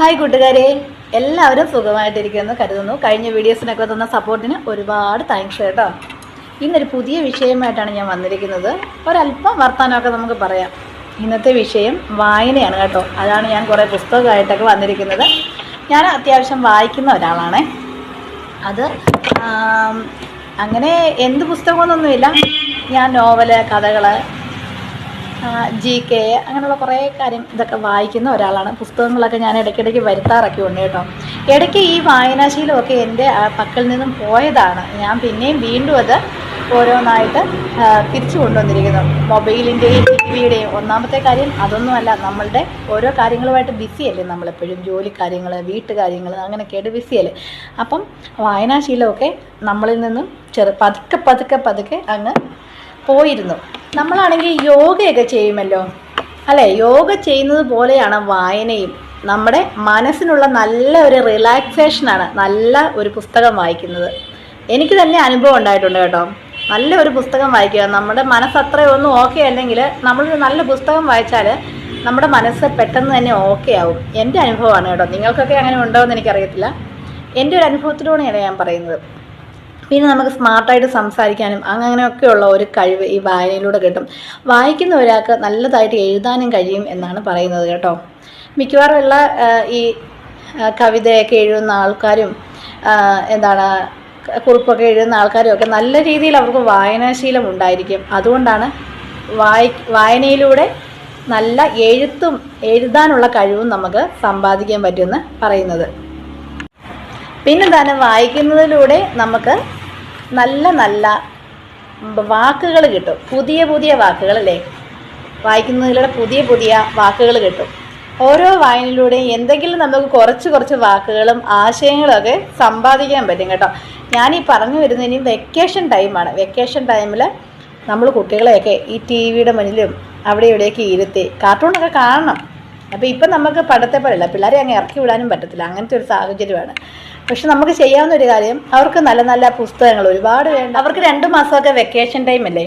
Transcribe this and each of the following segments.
Hi കൂട്ടുകാരെ എല്ലാവരും സുഖമായിട്ടിരിക്കുമെന്ന് കരുതുന്നു. കഴിഞ്ഞ വീഡിയോസിനൊക്കെ തന്ന സപ്പോർട്ടിന് ഒരുപാട് താങ്ക്സ് കേട്ടോ. ഇന്നൊരു പുതിയ വിഷയമായിട്ടാണ് ഞാൻ വന്നിരിക്കുന്നത്. ഒരല്പം വർത്തമാനമൊക്കെ നമുക്ക് പറയാം. ഇന്നത്തെ വിഷയം വായനയാണ് കേട്ടോ. അതാണ് ഞാൻ കുറേ പുസ്തകമായിട്ടൊക്കെ വന്നിരിക്കുന്നത്. ഞാൻ അത്യാവശ്യം വായിക്കുന്ന ഒരാളാണ്. അത് അങ്ങനെ എന്ത് പുസ്തകമൊന്നുമില്ല. ഞാൻ നോവൽ കഥകൾ ജി കെ അങ്ങനെയുള്ള കുറേ കാര്യം ഇതൊക്കെ വായിക്കുന്ന ഒരാളാണ്. പുസ്തകങ്ങളൊക്കെ ഞാൻ ഇടയ്ക്കിടയ്ക്ക് വരുത്താറൊക്കെ ഉണ്ട് കേട്ടോ. ഇടയ്ക്ക് ഈ വായനാശീലമൊക്കെ എന്റെ പക്കൽ നിന്നും പോയതാണ്. ഞാൻ പിന്നെയും വീണ്ടും അത് ഓരോന്നായിട്ട് തിരിച്ചു കൊണ്ടുവന്നിരിക്കുന്നു. മൊബൈലിന്റെയും ടി വിയുടെയും ഒന്നാമത്തെ കാര്യം അതൊന്നുമല്ല നമ്മളുടെ ഓരോ കാര്യങ്ങളുമായിട്ട് ബിസിയല്ലേ നമ്മളെപ്പോഴും. ജോലി കാര്യങ്ങൾ വീട്ടുകാര്യങ്ങൾ അങ്ങനെയൊക്കെയായിട്ട് ബിസിയല്ലേ. അപ്പം വായനാശീലമൊക്കെ നമ്മളിൽ നിന്നും ചെറു പതുക്കെ പതുക്കെ പതുക്കെ അങ്ങ് പോയിരുന്നു. നമ്മളാണെങ്കിൽ യോഗയൊക്കെ ചെയ്യുമല്ലോ? അല്ലേ? യോഗ ചെയ്യുന്നത് പോലെയാണ് വായനയും. നമ്മുടെ മനസ്സിനുള്ള നല്ല ഒരു റിലാക്സേഷനാണ് നല്ല ഒരു പുസ്തകം വായിക്കുന്നത്. എനിക്ക് തന്നെ അനുഭവം ഉണ്ടായിട്ടുണ്ട് കേട്ടോ. നല്ല ഒരു പുസ്തകം വായിക്കുക. നമ്മുടെ മനസ്സ് അത്രയൊന്നും ഓക്കെ അല്ലെങ്കിൽ നമ്മളൊരു നല്ല പുസ്തകം വായിച്ചാൽ നമ്മുടെ മനസ്സ് പെട്ടെന്ന് തന്നെ ഓക്കെ ആവും. എന്റെ അനുഭവമാണ് കേട്ടോ. നിങ്ങൾക്കൊക്കെ അങ്ങനെ ഉണ്ടോ എന്ന് എനിക്കറിയത്തില്ല. എന്റെ ഒരു അനുഭവത്തിലൂടെയാണ് ഞാൻ പറയുന്നത്. പിന്നെ നമുക്ക് സ്മാർട്ടായിട്ട് സംസാരിക്കാനും അങ്ങനെയൊക്കെയുള്ള ഒരു കഴിവ് ഈ വായനയിലൂടെ കിട്ടും. വായിക്കുന്ന ഒരാൾക്ക് നല്ലതായിട്ട് എഴുതാനും കഴിയും എന്നാണ് പറയുന്നത് കേട്ടോ. മിക്കവാറും ഉള്ള ഈ കവിതയൊക്കെ എഴുതുന്ന ആൾക്കാരും എന്താണ് കുറിപ്പൊക്കെ എഴുതുന്ന ആൾക്കാരും ഒക്കെ നല്ല രീതിയിൽ അവർക്ക് വായനാശീലം ഉണ്ടായിരിക്കും. അതുകൊണ്ടാണ് വായി വായനയിലൂടെ നല്ല എഴുത്തും എഴുതാനുള്ള കഴിവും നമുക്ക് സമ്പാദിക്കാൻ പറ്റുമെന്ന് പറയുന്നത്. പിന്നെന്താണ് വായിക്കുന്നതിലൂടെ നമുക്ക് നല്ല നല്ല വാക്കുകൾ കിട്ടും. പുതിയ പുതിയ വാക്കുകൾ അല്ലേ? വായിക്കുന്നതിലൂടെ പുതിയ പുതിയ വാക്കുകൾ കിട്ടും. ഓരോ വായനയിലൂടെയും എന്തെങ്കിലും നമുക്ക് കുറച്ച് കുറച്ച് വാക്കുകളും ആശയങ്ങളൊക്കെ സമ്പാദിക്കാൻ പറ്റും കേട്ടോ. ഞാൻ ഈ പറഞ്ഞു വരുന്നത് ഇനി വെക്കേഷൻ ടൈമാണ് വെക്കേഷൻ ടൈമിൽ നമ്മൾ കുട്ടികളെയൊക്കെ ഈ ടി വിയുടെ മുന്നിലും അവിടെ ഇവിടെയൊക്കെ ഇരുത്തി കാർട്ടൂണൊക്കെ കാണണം. അപ്പോൾ ഇപ്പം നമുക്ക് പടത്തെ പോലെയല്ല പിള്ളേരെ അങ്ങ് ഇറക്കി വിടാനും പറ്റത്തില്ല. അങ്ങനത്തെ ഒരു സാഹചര്യമാണ്. പക്ഷെ നമുക്ക് ചെയ്യാവുന്ന ഒരു കാര്യം അവർക്ക് നല്ല നല്ല പുസ്തകങ്ങൾ ഒരുപാട് വേണ്ട. അവർക്ക് രണ്ട് മാസമൊക്കെ വെക്കേഷൻ ടൈം അല്ലേ?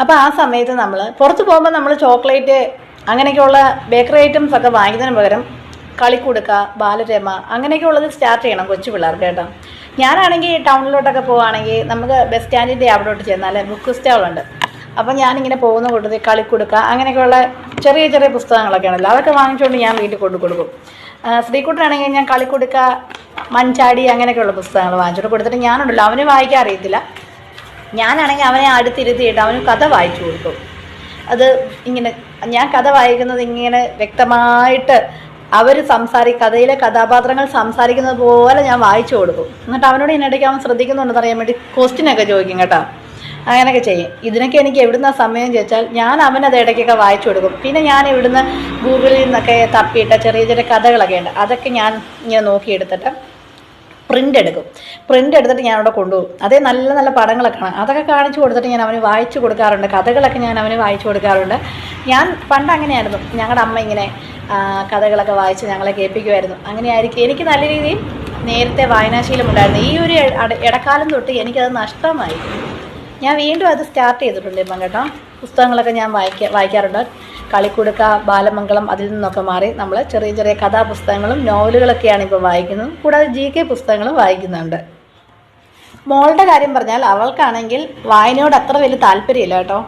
അപ്പോൾ ആ സമയത്ത് നമ്മൾ പുറത്ത് പോകുമ്പോൾ നമ്മൾ ചോക്ലേറ്റ് അങ്ങനെയൊക്കെയുള്ള ബേക്കറി ഐറ്റംസ് ഒക്കെ വാങ്ങിക്കുന്നതിന് പകരം കളിക്കുടുക്ക ബാലരമ അങ്ങനെയൊക്കെ ഉള്ളത് സ്റ്റാർട്ട് ചെയ്യണം കൊച്ചു പിള്ളേർക്ക് കേട്ടോ. ഞാനാണെങ്കിൽ ടൗണിലോട്ടൊക്കെ പോവുകയാണെങ്കിൽ നമുക്ക് ബസ് സ്റ്റാൻഡിന്റെ അവിടോട്ട് ചെന്നാൽ ബുക്ക് സ്റ്റാളുണ്ട് അപ്പം ഞാനിങ്ങനെ പോകുന്ന കൂട്ടത്തിൽ കളിക്കുടുക്ക അങ്ങനെയൊക്കെയുള്ള ചെറിയ ചെറിയ പുസ്തകങ്ങളൊക്കെ ആണല്ലോ അതൊക്കെ വാങ്ങിച്ചുകൊണ്ട് ഞാൻ വീട്ടിൽ കൊണ്ടു കൊടുക്കും ശ്രീകുട്ടനാണെങ്കിൽ ഞാൻ കളിക്കൊടുക്ക മൺചാടി അങ്ങനെയൊക്കെയുള്ള പുസ്തകങ്ങൾ വാങ്ങിച്ചിട്ട് കൊടുത്തിട്ട് ഞാനുണ്ടല്ലോ അവന് വായിക്കാൻ അറിയത്തില്ല. ഞാനാണെങ്കിൽ അവനെ അടുത്തിരുത്തിയിട്ട് അവന് കഥ വായിച്ചു കൊടുക്കും. അത് ഇങ്ങനെ ഞാൻ കഥ വായിക്കുന്നത് ഇങ്ങനെ വ്യക്തമായിട്ട് അവർ സംസാരി കഥയിലെ കഥാപാത്രങ്ങൾ സംസാരിക്കുന്നത് പോലെ ഞാൻ വായിച്ചു കൊടുക്കും. എന്നിട്ട് അവനോട് ഇതിനിടയ്ക്ക് അവൻ ശ്രദ്ധിക്കുന്നുണ്ടെന്ന് അറിയാൻ വേണ്ടി ക്വസ്റ്റ്യനൊക്കെ ചോദിക്കും കേട്ടോ. അങ്ങനെയൊക്കെ ചെയ്യും. ഇതിനൊക്കെ എനിക്ക് എവിടുന്ന സമയം ചോദിച്ചാൽ ഞാൻ അവനത് ഇടയ്ക്കൊക്കെ വായിച്ചു കൊടുക്കും. പിന്നെ ഞാൻ ഇവിടുന്ന് ഗൂഗിളിൽ നിന്നൊക്കെ തപ്പിയിട്ട ചെറിയ ചെറിയ കഥകളൊക്കെ ഉണ്ട്. അതൊക്കെ ഞാൻ ഇങ്ങനെ നോക്കിയെടുത്തിട്ട് പ്രിന്റ് എടുക്കും. പ്രിന്റ് എടുത്തിട്ട് ഞാൻ അവിടെ കൊണ്ടുപോകും. അതേ നല്ല നല്ല പടങ്ങളൊക്കെ കാണാം. അതൊക്കെ കാണിച്ചു കൊടുത്തിട്ട് ഞാൻ അവന് വായിച്ചു കൊടുക്കാറുണ്ട്. കഥകളൊക്കെ ഞാൻ അവന് വായിച്ചു കൊടുക്കാറുണ്ട്. ഞാൻ പണ്ട് അങ്ങനെയായിരുന്നു. ഞങ്ങളുടെ അമ്മ ഇങ്ങനെ കഥകളൊക്കെ വായിച്ച് ഞങ്ങളെ കേൾപ്പിക്കുമായിരുന്നു. അങ്ങനെയായിരിക്കും. എനിക്ക് നല്ല രീതിയിൽ നേരത്തെ വായനാശീലം ഉണ്ടായിരുന്നു. ഈ ഒരു ഇട- ഇടക്കാലം തൊട്ട് എനിക്കത് നഷ്ടമായി. ഞാൻ വീണ്ടും അത് സ്റ്റാർട്ട് ചെയ്തിട്ടുണ്ട് ഇപ്പം കേട്ടോ പുസ്തകങ്ങളൊക്കെ ഞാൻ വായിക്ക വായിക്കാറുണ്ട്. കളിക്കുടുക്ക ബാലമംഗളം അതിൽ നിന്നൊക്കെ മാറി നമ്മൾ ചെറിയ ചെറിയ കഥാപുസ്തകങ്ങളും നോവലുകളൊക്കെയാണ് ഇപ്പോൾ വായിക്കുന്നത്. കൂടാതെ ജി കെ പുസ്തകങ്ങളും വായിക്കുന്നുണ്ട്. മോളുടെ കാര്യം പറഞ്ഞാൽ അവൾക്കാണെങ്കിൽ വായനയോട് അത്ര വലിയ താല്പര്യമില്ല കേട്ടോ.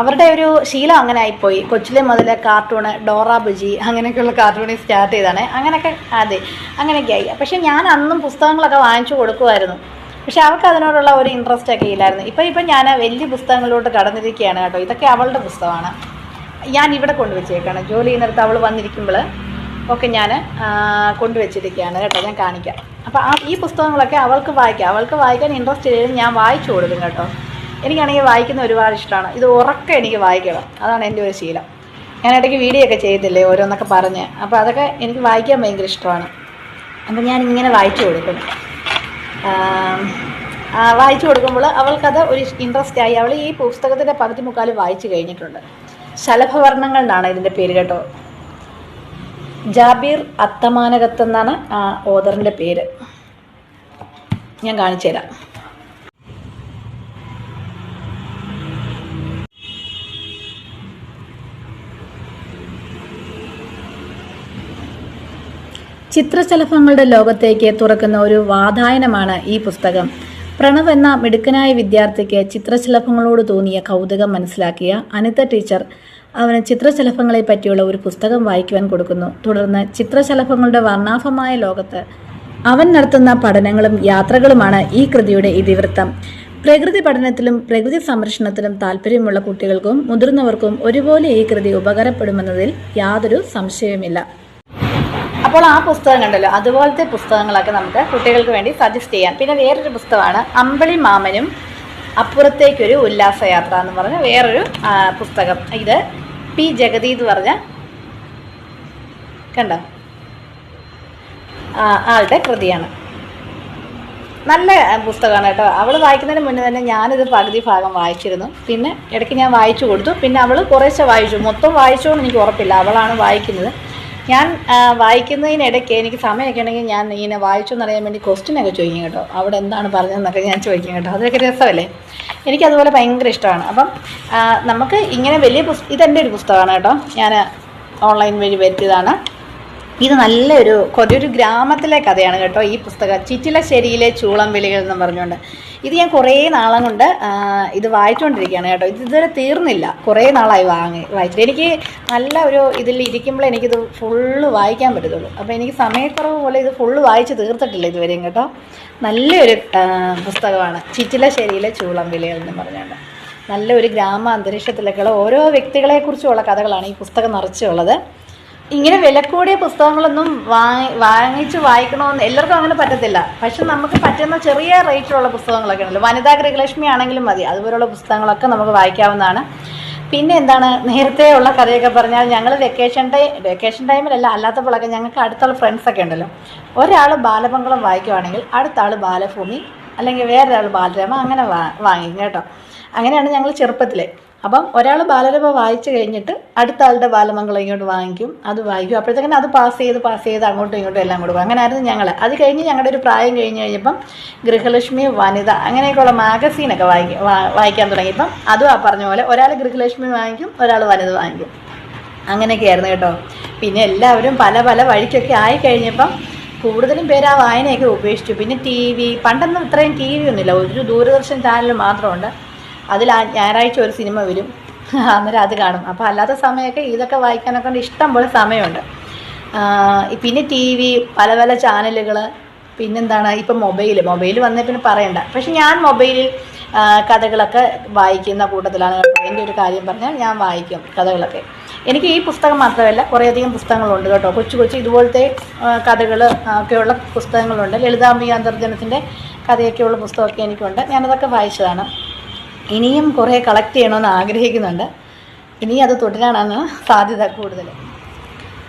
അവരുടെ ഒരു ശീലം അങ്ങനെ ആയിപ്പോയി. കൊച്ചിലെ മുതൽ കാർട്ടൂണ് ഡോറ ബുജി അങ്ങനെയൊക്കെയുള്ള കാർട്ടൂണിൽ സ്റ്റാർട്ട് ചെയ്താണ് അങ്ങനെയൊക്കെ അതെ അങ്ങനെയൊക്കെ ആയി പക്ഷെ ഞാൻ അന്നും പുസ്തകങ്ങളൊക്കെ വാങ്ങിച്ചു കൊടുക്കുമായിരുന്നു. പക്ഷെ അവൾക്ക് അതിനോടുള്ള ഒരു ഇൻട്രസ്റ്റ് ഒക്കെ ഇല്ലായിരുന്നു. ഇപ്പം ഇപ്പം ഞാൻ വലിയ പുസ്തകങ്ങളിലോട്ട് കടന്നിരിക്കുകയാണ് കേട്ടോ. ഇതൊക്കെ അവളുടെ പുസ്തകമാണ്. ഞാൻ ഇവിടെ കൊണ്ടുവച്ചേക്കാണ്. ജോലി ചെയ്യുന്നിടത്ത് അവൾ വന്നിരിക്കുമ്പോൾ ഒക്കെ ഞാൻ കൊണ്ടുവച്ചിരിക്കുകയാണ് കേട്ടോ. ഞാൻ കാണിക്കാം. അപ്പോൾ ആ ഈ പുസ്തകങ്ങളൊക്കെ അവൾക്ക് വായിക്കാം. അവൾക്ക് വായിക്കാൻ ഇൻട്രസ്റ്റ് ഇല്ലെങ്കിൽ ഞാൻ വായിച്ചു കൊടുക്കും കേട്ടോ. എനിക്കാണെങ്കിൽ വായിക്കുന്ന ഒരുപാട് ഇഷ്ടമാണ്. ഇത് ഉറക്കം എനിക്ക് വായിക്കണം. അതാണ് എന്റെ ഒരു ശീലം. ഞാൻ ഇടയ്ക്ക് വീഡിയോ ഒക്കെ ചെയ്തില്ലേ ഓരോന്നൊക്കെ പറഞ്ഞ്. അപ്പോൾ അതൊക്കെ എനിക്ക് വായിക്കാൻ ഭയങ്കര ഇഷ്ടമാണ്. അപ്പം ഞാൻ ഇങ്ങനെ വായിച്ചു കൊടുക്കും വായിച്ചു കൊടുക്കുമ്പോൾ അവൾക്കത് ഒരു ഇൻട്രസ്റ്റ് ആയി. അവൾ ഈ പുസ്തകത്തിന്റെ പകുതി മുക്കാൽ വായിച്ചു കഴിഞ്ഞിട്ടുണ്ട്. ശലഭവർണങ്ങൾ എന്നാണ് ഇതിന്റെ പേര് കേട്ടോ. ജാബീർ അത്തമാനകത്ത് എന്നാണ് ആ ഓദറിന്റെ പേര്. ഞാൻ കാണിച്ചു തരാം ചിത്രശലഭങ്ങളുടെ ലോകത്തേക്ക് തുറക്കുന്ന ഒരു വാതായനമാണ് ഈ പുസ്തകം. പ്രണവ് എന്ന മിടുക്കനായ വിദ്യാർത്ഥിക്ക് ചിത്രശലഭങ്ങളോട് തോന്നിയ കൗതുകം മനസ്സിലാക്കിയ അനിത ടീച്ചർ അവന് ചിത്രശലഭങ്ങളെ പറ്റിയുള്ള ഒരു പുസ്തകം വായിക്കുവാൻ കൊടുക്കുന്നു. തുടർന്ന് ചിത്രശലഭങ്ങളുടെ വർണാഭമായ ലോകത്ത് അവൻ നടത്തുന്ന പഠനങ്ങളും യാത്രകളുമാണ് ഈ കൃതിയുടെ ഇതിവൃത്തം. പ്രകൃതി പഠനത്തിലും പ്രകൃതി സംരക്ഷണത്തിലും താല്പര്യമുള്ള കുട്ടികൾക്കും മുതിർന്നവർക്കും ഒരുപോലെ ഈ കൃതി ഉപകാരപ്പെടുമെന്നതിൽ യാതൊരു സംശയവുമില്ല. അപ്പോൾ ആ പുസ്തകം കണ്ടല്ലോ. അതുപോലത്തെ പുസ്തകങ്ങളൊക്കെ നമുക്ക് കുട്ടികൾക്ക് വേണ്ടി സജസ്റ്റ് ചെയ്യാം. പിന്നെ വേറൊരു പുസ്തകമാണ് അമ്പളി മാമനും അപ്പുറത്തേക്കൊരു ഉല്ലാസയാത്ര എന്ന് പറഞ്ഞ വേറൊരു പുസ്തകം. ഇത് പി. ജഗതി എന്ന് പറഞ്ഞ കണ്ടോ? ആളുടെ കൃതിയാണ്. നല്ല പുസ്തകമാണ് കേട്ടോ. അവൾ വായിക്കുന്നതിന് മുന്നേ തന്നെ ഞാനിത് പകുതി ഭാഗം വായിച്ചിരുന്നു. പിന്നെ ഇടയ്ക്ക് ഞാൻ വായിച്ചു കൊടുത്തു. പിന്നെ അവൾ കുറേശ്ശെ വായിച്ചു. മൊത്തം വായിച്ചോന്ന് എനിക്ക് ഉറപ്പില്ല. അവളാണ് വായിക്കുന്നത്. ഞാൻ വായിക്കുന്നതിനിടയ്ക്ക് എനിക്ക് സമയമൊക്കെ ഉണ്ടെങ്കിൽ ഞാൻ ഇങ്ങനെ വായിച്ചു എന്നറിയാൻ വേണ്ടി ക്വസ്റ്റ്യൻ ഒക്കെ ചോദിക്കും കേട്ടോ. അവിടെ എന്താണ് പറഞ്ഞതെന്നൊക്കെ ഞാൻ ചോദിക്കും കേട്ടോ. അതൊക്കെ രസമല്ലേ? എനിക്കതുപോലെ ഭയങ്കര ഇഷ്ടമാണ്. അപ്പം നമുക്ക് ഇങ്ങനെ വലിയ പുസ്തകം ഇതെന്റെ ഒരു പുസ്തകമാണ് കേട്ടോ. ഞാൻ ഓൺലൈൻ വഴി വരുത്തിയതാണ്. ഇത് നല്ലൊരു ഒരു ഗ്രാമത്തിലെ കഥയാണ് കേട്ടോ ഈ പുസ്തകം. ചിറ്റിലശ്ശേരിയിലെ ചൂളം വിളികൾ എന്ന് പറഞ്ഞുകൊണ്ട്. ഇത് ഞാൻ കുറേ നാളം കൊണ്ട് ഇത് വായിച്ചുകൊണ്ടിരിക്കുകയാണ് കേട്ടോ. ഇത് ഇതുവരെ തീർന്നില്ല. കുറേ നാളായി വാങ്ങി വായിച്ചിട്ട്. എനിക്ക് നല്ല ഒരു ഇതിൽ ഇരിക്കുമ്പോൾ എനിക്കിത് ഫുള്ള് വായിക്കാൻ പറ്റത്തുള്ളൂ. അപ്പോൾ എനിക്ക് സമയക്കുറവ് പോലെ ഇത് ഫുള്ള് വായിച്ച് തീർത്തിട്ടില്ല ഇതുവരെയും കേട്ടോ. നല്ലൊരു പുസ്തകമാണ്. ചിറ്റിലശ്ശേരിയിലെ ചൂളം വിളികൾ എന്ന് പറഞ്ഞുകൊണ്ട്. നല്ല ഒരു ഗ്രാമ അന്തരീക്ഷത്തിലൊക്കെയുള്ള ഓരോ വ്യക്തികളെക്കുറിച്ചുള്ള കഥകളാണ് ഈ പുസ്തകം നിറച്ചുള്ളത്. ഇങ്ങനെ വില കൂടിയ പുസ്തകങ്ങളൊന്നും വാങ്ങി വാങ്ങിച്ച് വായിക്കണമെന്ന് എല്ലാവർക്കും അങ്ങനെ പറ്റത്തില്ല. പക്ഷെ നമുക്ക് പറ്റുന്ന ചെറിയ റേറ്റിലുള്ള പുസ്തകങ്ങളൊക്കെ ഉണ്ടല്ലോ. വനിതാ ഗൃഹലക്ഷ്മി ആണെങ്കിലും മതി. അതുപോലുള്ള പുസ്തകങ്ങളൊക്കെ നമുക്ക് വായിക്കാവുന്നതാണ്. പിന്നെ എന്താണ്? നേരത്തെ ഉള്ള കഥയൊക്കെ പറഞ്ഞാൽ ഞങ്ങൾ വെക്കേഷൻ ടൈം വെക്കേഷൻ ടൈമിലല്ല അല്ലാത്തപ്പോഴൊക്കെ ഞങ്ങൾക്ക് അടുത്തുള്ള ഫ്രണ്ട്സൊക്കെ ഉണ്ടല്ലോ. ഒരാൾ ബാലമംഗളം വായിക്കുവാണെങ്കിൽ അടുത്ത ആൾ ബാലഭൂമി അല്ലെങ്കിൽ വേറൊരാൾ ബാലരമ അങ്ങനെ വാങ്ങിക്കും കേട്ടോ. അങ്ങനെയാണ് ഞങ്ങൾ ചെറുപ്പത്തിൽ അപ്പം ഒരാൾ ബാലരമ വായിച്ചു കഴിഞ്ഞിട്ട് അടുത്ത ആളുടെ ബാലമംഗളം ഇങ്ങോട്ട് വാങ്ങിക്കും അത് വായിക്കും. അപ്പോഴത്തേക്കും അത് പാസ് ചെയ്ത് പാസ് ചെയ്ത് അങ്ങോട്ടും ഇങ്ങോട്ടും എല്ലാം കൊടുക്കും അങ്ങനെ ആയിരുന്നു ഞങ്ങൾ അത് കഴിഞ്ഞ് ഞങ്ങളുടെ ഒരു പ്രായം കഴിഞ്ഞ് കഴിഞ്ഞപ്പം ഗൃഹലക്ഷ്മി വനിത അങ്ങനെയൊക്കെയുള്ള മാഗസീനൊക്കെ വായിക്കും വായിക്കാൻ തുടങ്ങിയപ്പം അതും ആ പറഞ്ഞ പോലെ ഒരാൾ ഗൃഹലക്ഷ്മി വാങ്ങിക്കും ഒരാൾ വനിത വാങ്ങിക്കും. അങ്ങനെയൊക്കെ ആയിരുന്നു കേട്ടോ. പിന്നെ എല്ലാവരും പല പല വഴിക്കൊക്കെ ആയി കഴിഞ്ഞപ്പം കൂടുതലും പേര് ആ വായനയൊക്കെ ഉപേക്ഷിച്ചു. പിന്നെ ടി വി പണ്ടൊന്നും ഇത്രയും ടി വി ഒന്നുമില്ല. ഒരു ദൂരദർശൻ ചാനൽ മാത്രമുണ്ട്. അതിൽ ഞായറാഴ്ച ഒരു സിനിമ വരും. അന്നേരം അത് കാണും. അപ്പോൾ അല്ലാത്ത സമയമൊക്കെ ഇതൊക്കെ വായിക്കാനൊക്കെ ഇഷ്ടം പോലെ സമയമുണ്ട്. പിന്നെ ടി വി പല പല ചാനലുകൾ പിന്നെന്താണ് ഇപ്പം മൊബൈൽ മൊബൈൽ വന്നേ പിന്നെ പറയണ്ട. പക്ഷെ ഞാൻ മൊബൈലിൽ കഥകളൊക്കെ വായിക്കുന്ന കൂട്ടത്തിലാണ്. കേട്ടോ എന്റെ ഒരു കാര്യം പറഞ്ഞാൽ ഞാൻ വായിക്കും കഥകളൊക്കെ. എനിക്ക് ഈ പുസ്തകം മാത്രമല്ല കുറേയധികം പുസ്തകങ്ങളുണ്ട് കേട്ടോ. കൊച്ചു കൊച്ചു ഇതുപോലത്തെ കഥകൾ ഒക്കെയുള്ള പുസ്തകങ്ങളുണ്ട്. ലളിതാംബിക അന്തർജനത്തിന്റെ കഥയൊക്കെയുള്ള പുസ്തകമൊക്കെ എനിക്കുണ്ട്. ഞാനതൊക്കെ വായിച്ചതാണ്. ഇനിയും കുറേ കളക്ട് ചെയ്യണമെന്ന് ആഗ്രഹിക്കുന്നുണ്ട്. ഇനി അത് തുടരാനാണ് സാധ്യത കൂടുതൽ.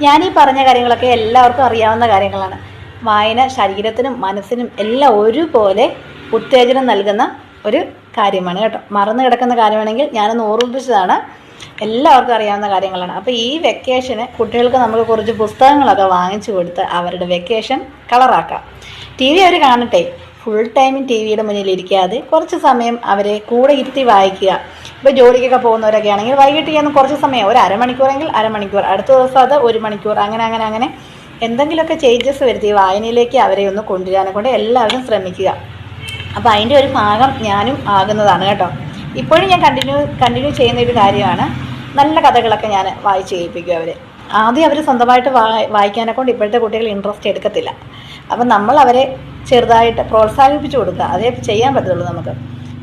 ഞാനീ പറഞ്ഞ കാര്യങ്ങളൊക്കെ എല്ലാവർക്കും അറിയാവുന്ന കാര്യങ്ങളാണ്. വായന ശരീരത്തിനും മനസ്സിനും എല്ലാം ഒരുപോലെ ഉത്തേജനം നൽകുന്ന ഒരു കാര്യമാണ് കേട്ടോ. മറന്നു കിടക്കുന്ന കാര്യമാണെങ്കിൽ ഞാനൊന്ന് ഓർമ്മിപ്പിച്ചതാണ്. എല്ലാവർക്കും അറിയാവുന്ന കാര്യങ്ങളാണ്. അപ്പോൾ ഈ വെക്കേഷന് കുട്ടികൾക്ക് നമുക്ക് കുറച്ച് പുസ്തകങ്ങളൊക്കെ വാങ്ങിച്ചു കൊടുത്ത് അവരുടെ വെക്കേഷൻ കളറാക്കാം ടി വി അവർ കാണട്ടെ. ഫുൾ ടൈം ടി വിയുടെ മുന്നിൽ ഇരിക്കാതെ കുറച്ച് സമയം അവരെ കൂടെ ഇരുത്തി വായിക്കുക. ഇപ്പോൾ ജോലിക്കൊക്കെ പോകുന്നവരൊക്കെ ആണെങ്കിൽ വൈകിട്ട് ചെയ്യുന്ന കുറച്ച് സമയം ഒരു അരമണിക്കൂറെങ്കിൽ അരമണിക്കൂർ അടുത്ത ദിവസം അത് ഒരു മണിക്കൂർ അങ്ങനെ അങ്ങനെ അങ്ങനെ എന്തെങ്കിലുമൊക്കെ ചേഞ്ചസ് വരുത്തി വായനയിലേക്ക് അവരെ ഒന്ന് കൊണ്ടുവരാനെ കൊണ്ട് എല്ലാവരും ശ്രമിക്കുക. അപ്പോൾ അതിന്റെ ഒരു ഭാഗം ഞാനും ആകുന്നതാണ് കേട്ടോ. ഇപ്പോഴും ഞാൻ കണ്ടിന്യൂ കണ്ടിന്യൂ ചെയ്യുന്ന ഒരു കാര്യമാണ് നല്ല കഥകളൊക്കെ ഞാൻ വായിച്ച് കേൾപ്പിക്കും അവരെ. ആദ്യം അവർ സ്വന്തമായിട്ട് വായി വായിക്കാനെ കൊണ്ട് ഇപ്പോഴത്തെ കുട്ടികൾ ഇൻട്രസ്റ്റ് എടുക്കത്തില്ല. അപ്പം നമ്മൾ അവരെ ചെറുതായിട്ട് പ്രോത്സാഹിപ്പിച്ചു കൊടുക്കുക. അതേ ചെയ്യാൻ പറ്റത്തുള്ളൂ നമുക്ക്.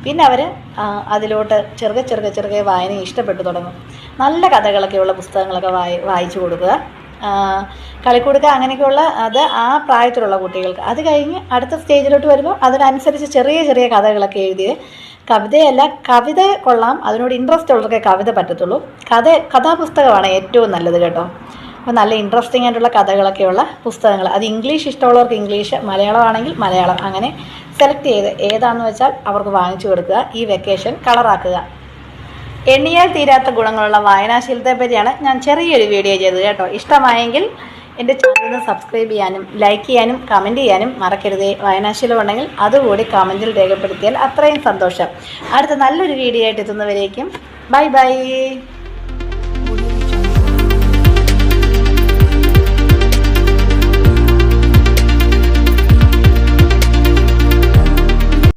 പിന്നെ അവർ അതിലോട്ട് ചെറുകെ ചെറുകെ ചെറുകെ വായന ഇഷ്ടപ്പെട്ടു തുടങ്ങും. നല്ല കഥകളൊക്കെയുള്ള പുസ്തകങ്ങളൊക്കെ വായി വായിച്ചു കൊടുക്കുക. കളിക്കൊടുക്കുക കളിക്കുടുക്ക അങ്ങനെയൊക്കെയുള്ള അത് ആ പ്രായത്തിലുള്ള കുട്ടികൾക്ക്. അത് കഴിഞ്ഞ് അടുത്ത സ്റ്റേജിലോട്ട് വരുമ്പോൾ അതിനനുസരിച്ച് ചെറിയ ചെറിയ കഥകളൊക്കെ എഴുതി കവിതയല്ല കവിത കൊള്ളാം. അതിനോട് ഇൻട്രസ്റ്റ് ഉള്ളവർക്കേ കവിത പറ്റത്തുള്ളൂ. കഥ കഥാപുസ്തകമാണ് ഏറ്റവും നല്ലത് കേട്ടോ. അപ്പോൾ നല്ല ഇൻട്രസ്റ്റിംഗ് ആയിട്ടുള്ള കഥകളൊക്കെയുള്ള പുസ്തകങ്ങൾ. അത് ഇംഗ്ലീഷ് ഇഷ്ടമുള്ളവർക്ക് ഇംഗ്ലീഷ് മലയാളമാണെങ്കിൽ മലയാളം. അങ്ങനെ സെലക്ട് ചെയ്ത് ഏതാണെന്ന് വെച്ചാൽ അവർക്ക് വാങ്ങിച്ചു കൊടുക്കുക. ഈ വെക്കേഷൻ കളറാക്കുക എണ്ണിയാൽ തീരാത്ത ഗുണങ്ങളുള്ള വായനാശീലത്തെ പറ്റിയാണ് ഞാൻ ചെറിയൊരു വീഡിയോ ചെയ്തത് കേട്ടോ. ഇഷ്ടമായെങ്കിൽ എന്റെ ചാനൽ സബ്സ്ക്രൈബ് ചെയ്യാനും ലൈക്ക് ചെയ്യാനും കമന്റ് ചെയ്യാനും മറക്കരുതേ. വായനാശീലം ഉണ്ടെങ്കിൽ അതുകൂടി കമന്റിൽ രേഖപ്പെടുത്തിയാൽ അത്രയും സന്തോഷം. അടുത്ത നല്ലൊരു വീഡിയോ ആയിട്ട് എത്തുന്നവരേക്കും. Bye bye